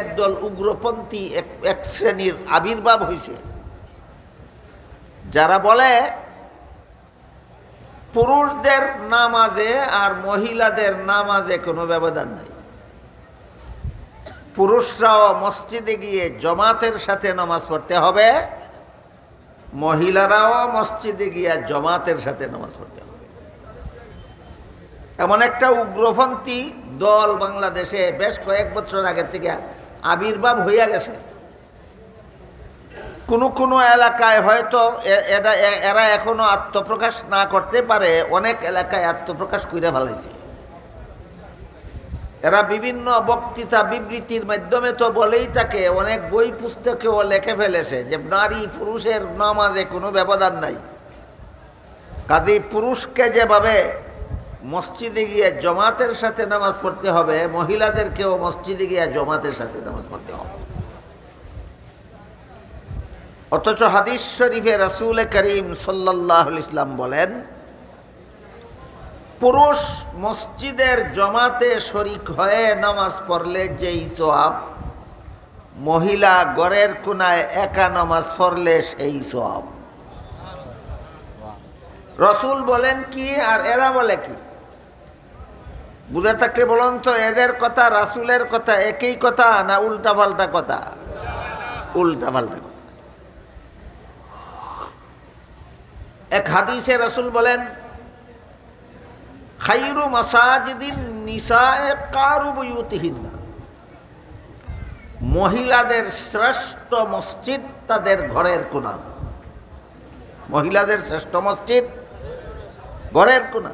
একদল উগ্রপন্থী এক শ্রেণির আবির্ভাব হয়েছে যারা বলে, পুরুষদের নামাজে আর মহিলাদের নামাজে কোনো ব্যবধান নাই। পুরুষরাও মসজিদে গিয়ে জমাতের সাথে নামাজ পড়তে হবে, মহিলারাও মসজিদে গিয়ে জমাতের সাথে নামাজ পড়তে হবে। এমন একটা উগ্রপন্থী দল বাংলাদেশে বেশ কয়েক বছর আগে থেকে আবির্ভাব হইয়া গেছে। কোনো কোনো এলাকায় হয়তো এরা এখনও আত্মপ্রকাশ না করতে পারে, অনেক এলাকায় আত্মপ্রকাশ করে ফেলাইছে। এরা বিভিন্ন বক্তৃতা বিবৃতির মাধ্যমে তো বলেই থাকে, অনেক বই পুস্তকেও লেখে ফেলেছে যে নারী পুরুষের নামাজে কোনো ব্যবধান নাই। কাজেই পুরুষকে যেভাবে মসজিদে গিয়ে জমাতের সাথে নামাজ পড়তে হবে, মহিলাদেরকেও মসজিদে গিয়ে জমাতের সাথে নামাজ পড়তে হবে। অথচ হাদিস শরীফে রসুল করিম সাল্লাহ ইসলাম বলেন, পুরুষ মসজিদের জমাতে শরিক হয়ে নামাজ পড়লে যেই সোয়াব মহিলা গড়ের কোনায় একা নামাজ পড়লে সেই সোয়াব রসুল বলেন কি আর এরা বলে কি? বুঝে থাকলে বলুন তো, এদের কথা, রাসুলের কথা, একই কথা না উল্টা পাল্টা কথা? উল্টা পাল্টা কথা। এক হাদিসে রসুল বলেন খাইরু মাসাজিদিন নিসায়ে কারু বইউতিহিন্না মহিলাদের শ্রেষ্ঠ মসজিদ তাদের ঘরের কোনা মহিলাদের শ্রেষ্ঠ মসজিদ ঘরের কোনা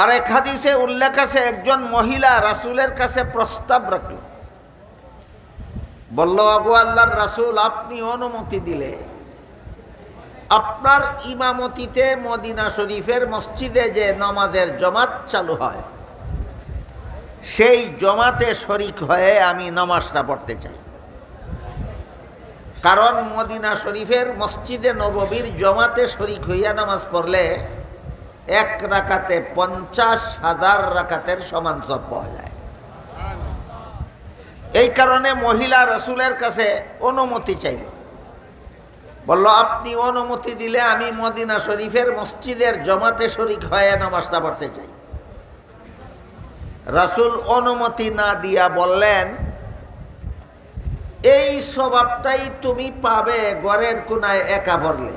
আর এক হাদিসে উল্লেখ আছে, একজন মহিলা রাসূলের কাছে প্রস্তাব রাখল। বলল, আবু আল্লাহর রাসূল, আপনি অনুমতি দিলে আপনার ইমামতিতে মদিনা শরীফের মসজিদে যে নামাজের জমাত চালু হয়, সেই জমাতে শরিক হয়ে আমি নামাজটা পড়তে চাই। কারণ মদিনা শরীফের মসজিদে নববীর জমাতে শরিক হইয়া নামাজ পড়লে এক রাকাতে পঞ্চাশ হাজার রাকাতের সমান সব পাওয়া যায়। এই কারণে মহিলা রসুলের কাছে অনুমতি চাইল। বলল, আপনি অনুমতি দিলে আমি মদিনা শরীফের মসজিদের জমাতে শরিক হয়ে নামাজটা পড়তে চাই। রাসুল অনুমতি না দিয়া বললেন, এই স্বভাবটাই তুমি পাবে গড়ের কোনায় একা পড়লে।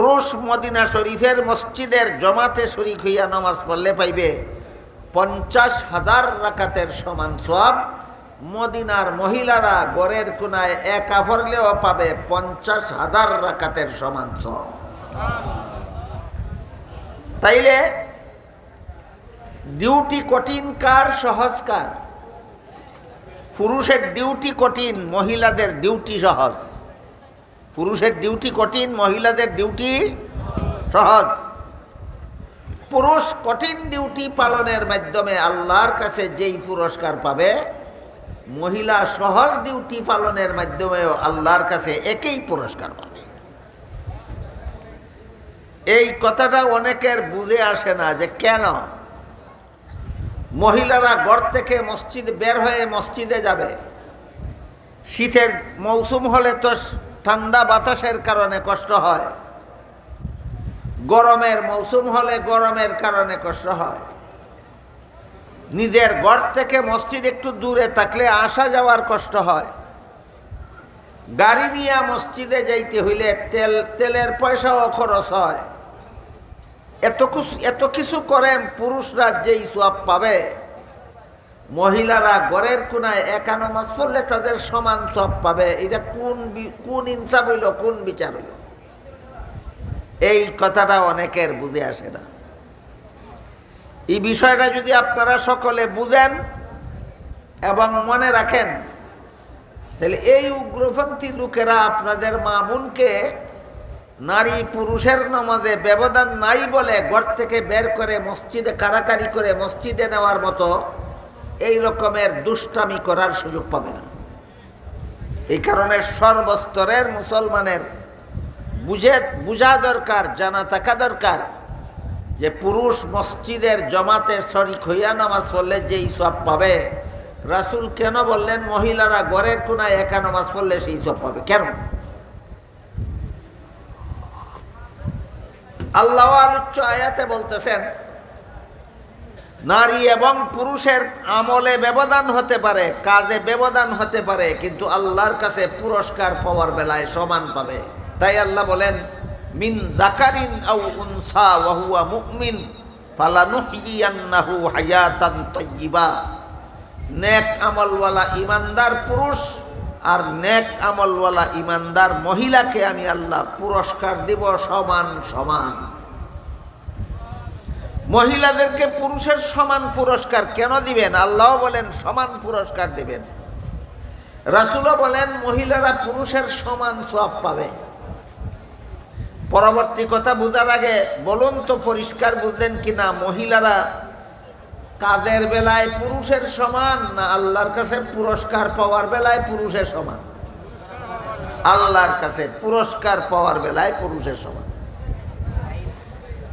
পুরুষ মদিনা শরীফের মসজিদের জমাতে শরিক হইয়া নামাজ পড়লে পাইবে পঞ্চাশ হাজার রাকাতের সমান সব মদিনার মহিলারা গড়ের কোনায় একা পড়লেও পাবে পঞ্চাশ হাজার রাকাতের সমান সব তাইলে ডিউটি কঠিন কার, সহজ কার? পুরুষের ডিউটি কঠিন, মহিলাদের ডিউটি সহজ। পুরুষের ডিউটি কঠিন, মহিলাদের ডিউটি সহজ। পুরুষ কঠিন ডিউটি পালনের মাধ্যমে আল্লাহর কাছে যেই পুরস্কার পাবে, মহিলা সহজ ডিউটি পালনের মাধ্যমেও আল্লাহর কাছে একই পুরস্কার পাবে। এই কথাটা অনেকের বুঝে আসে না যে কেন? মহিলারা ঘর থেকে মসজিদ বের হয়ে মসজিদে যাবে। শীতের মৌসুম হলে তো ঠান্ডা বাতাসের কারণে কষ্ট হয়। গরমের মৌসুম হলে গরমের কারণে কষ্ট হয়। নিজের ঘর থেকে মসজিদ একটু দূরে থাকলে আসা যাওয়ার কষ্ট হয়। গাড়ি নিয়ে মসজিদে যাইতে হইলে তেল, তেলের পয়সাও খরচ হয়। এত এত কিছু করেন পুরুষরা যেই সব পাবে। মহিলারা ঘরের কোনায় একা নামাজ পড়লে তাদের সমান সব পাবে। এটা কোন কোন ইনসাফ হইল, কোন বিচার হইল? এই কথাটা অনেকের বুঝে আসে না। এই বিষয়টা যদি আপনারা সকলে বুঝেন এবং মনে রাখেন, তাহলে এই উগ্রপন্থী লোকেরা আপনাদের মা বোনকে নারী পুরুষের নামাজে ব্যবধান নাই বলে ঘর থেকে বের করে মসজিদে কারাকারি করে মসজিদে নেওয়ার মতো এই রকমের দুষ্টামি করার সুযোগ পাবে না। এই কারণে সর্বস্তরের মুসলমানের বুঝে, বুঝা দরকার, জানা থাকা দরকার যে পুরুষ মসজিদের জমাতে শরিক হইয়া নামাজ পড়লে যেই সব পাবে, রাসূল কেন বললেন, মহিলারা ঘরের কোনায় একা নামাজ পড়লে সেই সব পাবে? কেন? আল্লাহ আলুচ্চ আয়াতে বলতেছেন নারী এবং পুরুষের আমলে ব্যবধান হতে পারে, কাজে ব্যবধান হতে পারে, কিন্তু আল্লাহর কাছে পুরস্কার পাওয়ার বেলায় সমান পাবে। তাই আল্লাহ বলেন, মিন জাকারিন আউ উনসা ওয়াহুয়া মুমিন ফালানুহিয়ান্নাহু হায়াতান তাইয়্যিবা। নেক আমলওয়ালা ইমানদার পুরুষ আর নেক আমলওয়ালা ইমানদার মহিলাকে আমি আল্লাহ পুরস্কার দিব সমান সমান। মহিলাদেরকে পুরুষের সমান পুরস্কার কেন দিবেন? আল্লাহ বলেন, সমান পুরস্কার দিবেন। রাসুলও বলেন, মহিলারা পুরুষের সমান সব পাবে। পরবর্তী কথা বোঝার আগে বলুন তো, পরিষ্কার বুঝলেন কিনা, মহিলারা কাজের বেলায় পুরুষের সমান না আল্লাহর কাছে পুরস্কার পাওয়ার বেলায় পুরুষের সমান? আল্লাহর কাছে পুরস্কার পাওয়ার বেলায় পুরুষের সমান।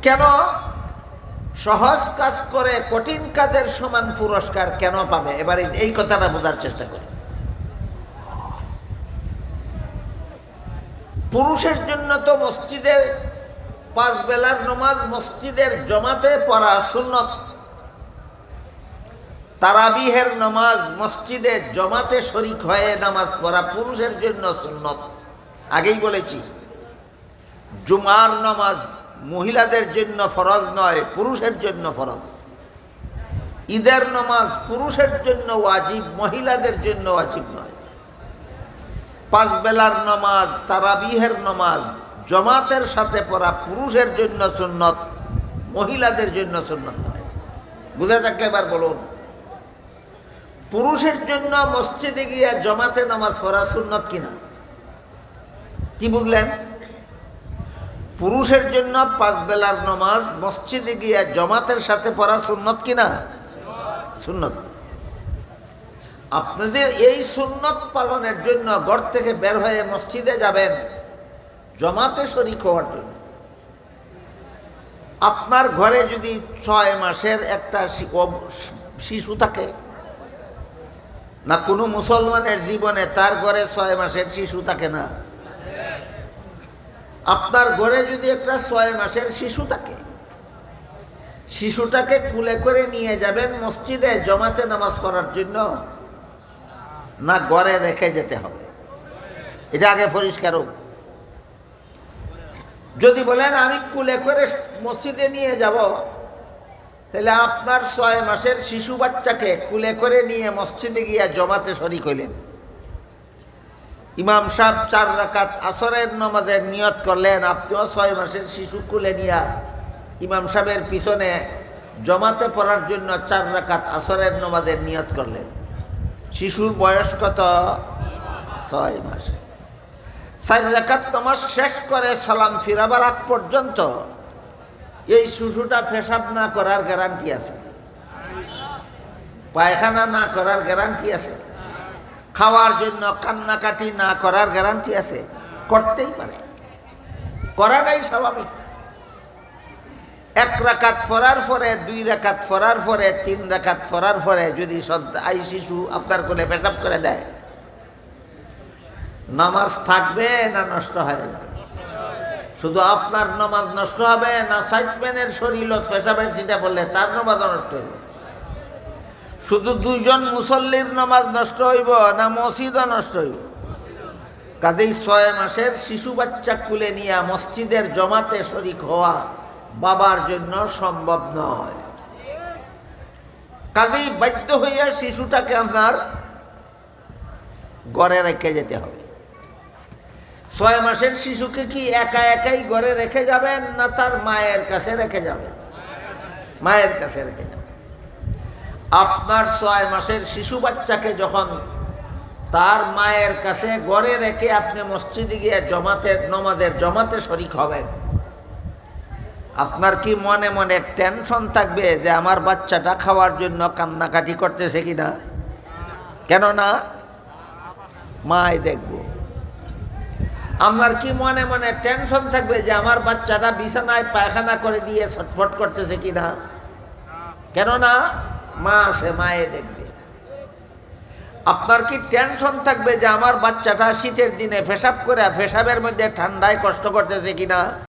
কেন? সহজ কাজ করে কঠিন কাজের সমান পুরস্কার কেন পাবে? এবার এই- কথাটা বোঝার চেষ্টা করি। পুরুষের জন্য তো মসজিদের পাঁচ বেলার নমাজ মসজিদের জমাতে পড়া সুন্নত। তারাবিহের নামাজ মসজিদে জমাতে শরিক হয়ে নামাজ পড়া পুরুষের জন্য সুন্নত। আগেই বলেছি, জুমার নামাজ মহিলাদের জন্য ফরজ নয়, পুরুষের জন্য ফরজ। ঈদের নামাজ পুরুষের জন্য ওয়াজিব, মহিলাদের জন্য ওয়াজিব নয়। পাঁচ বেলার নামাজ, তারাবিহের নামাজ, জমাতের সাথে পড়া পুরুষের জন্য সুন্নত, মহিলাদের জন্য সুন্নত নয়। বুঝে থাকলে এবার বলুন। পুরুষের জন্য মসজিদে গিয়ে জমাতে নামাজ পড়া সুন্নত কিনা? কি বুঝলেন? পুরুষের জন্য পাঁচ বেলার নামাজ, মসজিদে গিয়ে জমাতের সাথে পড়া সুন্নত কিনা? সুন্নত। আপনাদের এই সুন্নত পালনের জন্য ঘর থেকে বের হয়ে মসজিদে যাবেন, জমাতে শরিক হওয়ার জন্য। আপনার ঘরে যদি ছয় মাসের একটা শিশু থাকে, না কোনো মুসলমানের জীবনে তার ঘরে ছয় মাসের শিশু থাকে না? আপনার ঘরে যদি একটা ছয় মাসের শিশু থাকে, শিশুটাকে কুলে করে নিয়ে যাবেন মসজিদে জমাতে নামাজ পড়ার জন্য, না ঘরে রেখে যেতে হবে? এটা আগে পরিষ্কার হোক। যদি বলেন, আমি কুলে করে মসজিদে নিয়ে যাব, তাহলে আপনার ছয় মাসের শিশু বাচ্চাকে কুলে করে নিয়ে মসজিদে গিয়ে জমাতে শরিক হইলেন। ইমাম সাহেব চার রাকাত আসরের নমাজের নিয়ত করলেন, আপনিও ছয় মাসের শিশু কুলে নিয়া ইমাম সাহেবের পিছনে জমাতে পড়ার জন্য চার রাকাত আসরের নমাজের নিয়ত করলেন। শিশুর বয়স কত? ছয় মাস। চার রাকাত নমাজ শেষ করে সালাম ফিরাবার আগ পর্যন্ত এই শিশুটা পেশাব না করার গ্যারান্টি আছে। পায়খানা না করার গ্যারান্টি আছে। খাওয়ার জন্য কান্নাকাটি না করার গ্যারান্টি আছে। করতেই পারে। করাটাই স্বাভাবিক। এক রাকাত ফরার পরে, দুই রাকাত ফরার পরে, তিন রাকাত ফরার পরে যদি আই শিশু আপনার কোলে পেশাব করে দেয়, নামাজ থাকবে না নষ্ট হয়ে শুধু আপনার নামাজ নষ্ট হবে না সাইডম্যানের শরীর পেশাবের সিটা পড়লে তার নামাজও নষ্ট হইব শুধু দুইজন মুসল্লির নামাজ নষ্ট হইব না মসজিদও নষ্ট হইব? কাজেই ছয় মাসের শিশু বাচ্চা কুলে নিয়ে মসজিদের জমাতে শরিক হওয়া বাবার জন্য সম্ভব নয়। কাজেই বাধ্য হইয়া শিশুটাকে আপনার ঘরে রেখে যেতে হবে। ছয় মাসের শিশুকে কি একা একাই ঘরে রেখে যাবেন না তার মায়ের কাছে রেখে যাবেন? মায়ের কাছে রেখে যাবেন। আপনার ছয় মাসের শিশু বাচ্চাকে যখন তার মায়ের কাছে ঘরে রেখে আপনি মসজিদে গিয়ে জমাতে নমাজের জমাতে শরিক হবেন, আপনার কি মনে মনে টেনশন থাকবে যে আমার বাচ্চাটা খাওয়ার জন্য কান্নাকাটি করতেছে কিনা? কেন না মাই দেখব। আমার কি মনে মনে টেনশন থাকবে যে আমার বাচ্চাটা বিছানায় পায়খানা করে দিয়ে ছটফট করতেছে কিনা? কেননা মা আছে মায়ে দেখবে। আপনার কি টেনশন থাকবে যে আমার বাচ্চাটা শীতের দিনে ফেসাব করে ফেসাবের মধ্যে ঠান্ডায় কষ্ট করতেছে কিনা?